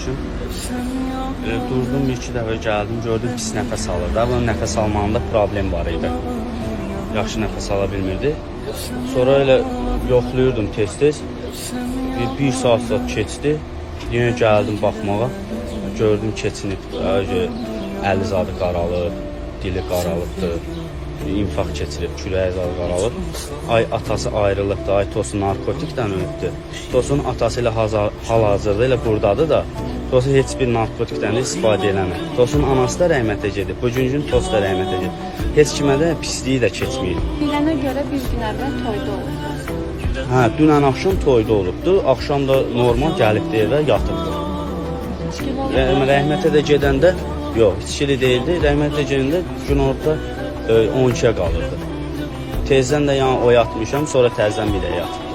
qardaşım. E, durdum bir iki dəfə gəldim, gördüm pis nəfəs alır da. Bunun nəfəs almağında problem var idi. Yaxşı nəfəs ala bilmirdi. Sonra elə yoxlayırdım tez-tez. Bir, bir saat saat keçdi. Yenə gəldim baxmağa. Gördüm keçinib. Əgə əli zadı qaralıb, dili qaralıbdı. İnfarkt keçirib, kürəyi zadı qaralıb. Ay atası ayrılıbdı, ay Tosun narkotikdən öldü. Tosun atası ilə hazır- hal-hazırda elə burdadır da. Tosun heç bir narkotikdən də istifadə eləmir. Tosun anası da rəhmətə gedib. Bugünkü gün Tos da rəhmətə gedib. Heç kimə də pisliyi də keçməyib. Bilənə görə bir gün əvvəl toyda olub. Hə, dünən axşam toyda olubdu. Axşam da normal gəlibdi evə yatıbdı. Rə- Rəhmətə də gedəndə yox, içkili deyildi. Rəhmətə gedəndə gün orta e, 12-yə qalırdı. Tezdən də yəni oyatmışam, sonra təzədən bir də yatıb.